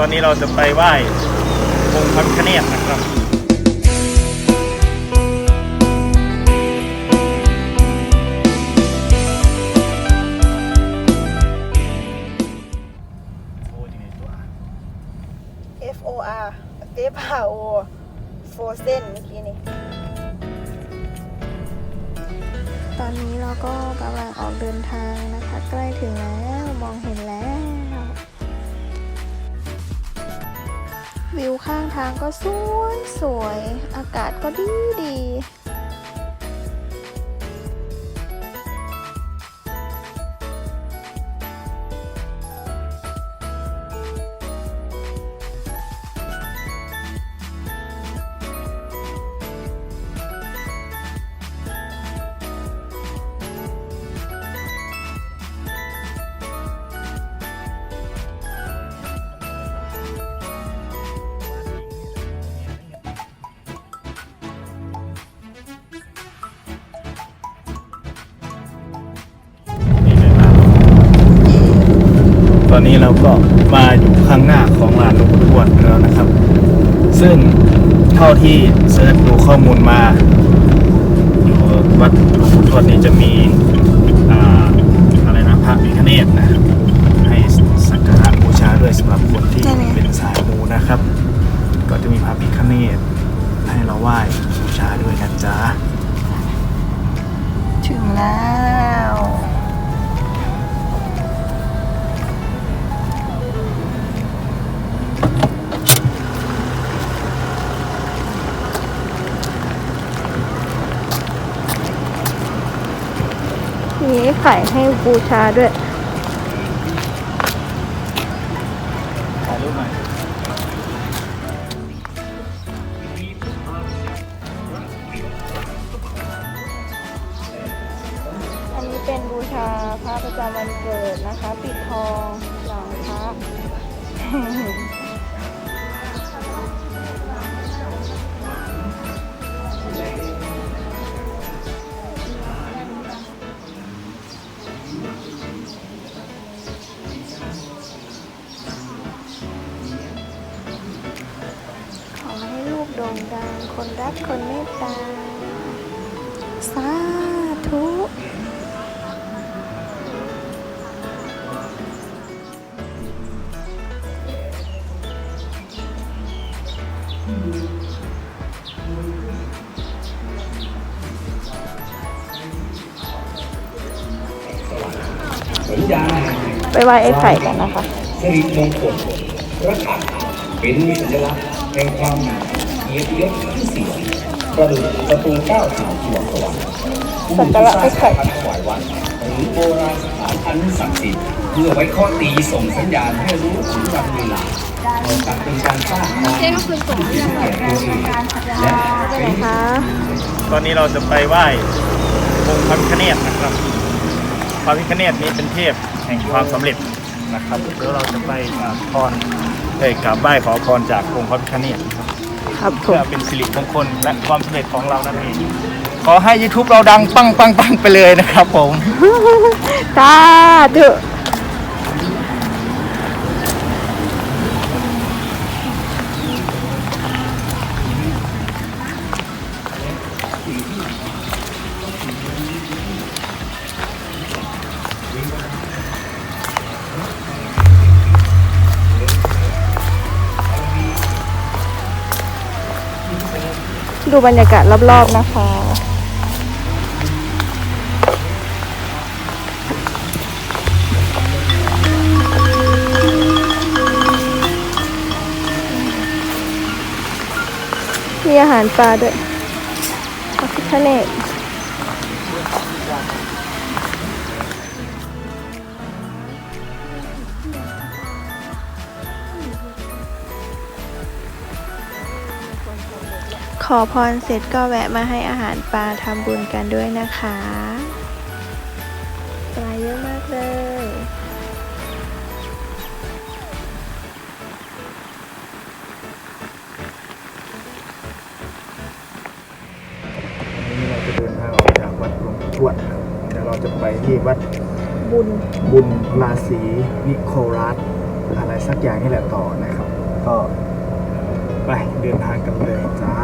ตอนนี้เราจะไปไหว้องค์พระพิฆเนศนะครับโอ้ยยังไงตัว F O R F R O Frozen เมื่อกี้นี่ตอนนี้เราก็กำลังออกเดินทางนะคะ ใกล้ถึงแล้วมองเห็นแล้ว วิวข้างทางก็สวยสวย อากาศก็ดีดี อนนี้เราก็มาอยู่ข้างหน้าของลานหลวงปู่ทวดแล้วนะครับ ซึ่งเท่าที่เสิร์ชดูข้อมูลมาอยู่วัดหลวงปู่ทวดนี่จะมีออะไรนะพระพิฆเนศนะให้สักการะบูชาด้วยสำหรับคนที่เป็นสายมูนะครับ ก็จะมีพระพิฆเนศให้เราไหว้บูชาด้วยนะจ๊ะถึงแล้ว ไข่ให้บูชาด้วยถ่ายรูปหน่อยอันนี้เป็นบูชาพระประจำวันเกิดนะคะ ปิดทองหลังพระ โด่งดัง คนรักคนเมตตา สาธุไปไหว้ไอ้ไข่กันนะคะสิริมงคลระกาเป็นสัญลักษณ์แห่งความหนาย รติยศชื่อเสียงประดุจประตูเก้าถาวสวงสวรรค์ผู้สักที่การะสร้างไอ้ไข่สถานถวายวัดหรือโบราณสถานอันศักดิ์สิทธิ์เพื่อไว้ข้อตีส่งสัญญาณให้รู้ถึงวันเวลาเอากลับเป็นการสร้างความเชื่อถือตัวเองและเป็นคะตอนนี้เราจะไปไหว้องค์พระพิฆเนศนะครับพระพิฆเนศนี้เป็นเทพแห่งความสำเร็จนะครับเดี๋ยวเราจะไปกราบพรเอ้ยกราบไหว้ขอพรจากองค์พระพิฆเนศนะครับ ครับผเพื่อมเป็นสิริมงคลและความสำเร็จของเรานั่นเองขอให้ YouTube เราดังปังปังปังไปเลยนะครับผม สาธุ ดูบรรยากาศรอบๆนะคะมีอาหารปลาด้วยพระพิฆเนศ ขอพรเสร็จก็แวะมาให้อาหารปลาทำบุญกันด้วยนะคะปลาเยอะมากเลยวันนี้เราจะเดินทางออกจากวัดหลวงปู่ทวดครับเดี๋ยวเราจะไปที่วัดบุญบุญราศีนิโคลัสอะไรสักอย่างนี่แหละต่อนะครับ ก็ไปเดินทางกันเลยจ้า